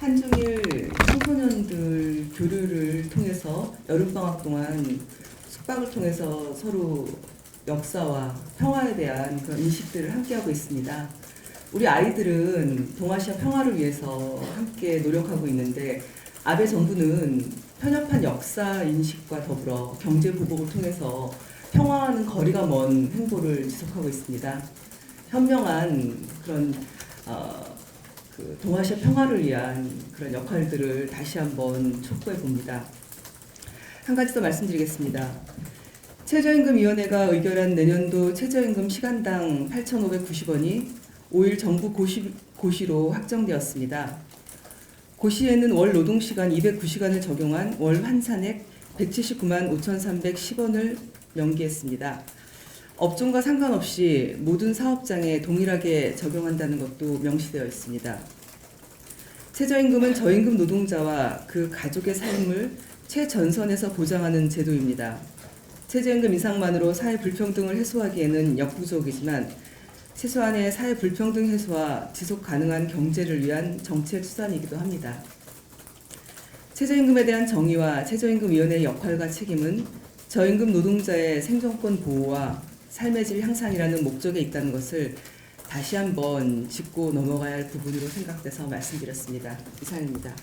한중일 청소년들 교류를 통해서 여름방학 동안 숙박을 통해서 서로 역사와 평화에 대한 그런 인식들을 함께하고 있습니다. 우리 아이들은 동아시아 평화를 위해서 함께 노력하고 있는데 아베 정부는 편협한 역사 인식과 더불어 경제 보복을 통해서 평화와는 거리가 먼 행보를 지속하고 있습니다. 현명한 그런 어, 그 동아시아 평화를 위한 그런 역할들을 다시 한번 촉구해 봅니다. 한 가지 더 말씀드리겠습니다. 최저임금위원회가 의결한 내년도 최저임금 시간당 8,590원이 5일 정부 고시, 고시로 확정되었습니다. 고시에는 월 노동시간 209시간을 적용한 월 환산액 179만 5,310원을 명기했습니다. 업종과 상관없이 모든 사업장에 동일하게 적용한다는 것도 명시되어 있습니다. 최저임금은 저임금 노동자와 그 가족의 삶을 최전선에서 보장하는 제도입니다. 최저임금 인상만으로 사회 불평등을 해소하기에는 역부족이지만 최소한의 사회 불평등 해소와 지속 가능한 경제를 위한 정책 수단이기도 합니다. 최저임금에 대한 정의와 최저임금위원회의 역할과 책임은 저임금 노동자의 생존권 보호와 삶의 질 향상이라는 목적에 있다는 것을 다시 한번 짚고 넘어가야 할 부분으로 생각돼서 말씀드렸습니다. 이상입니다.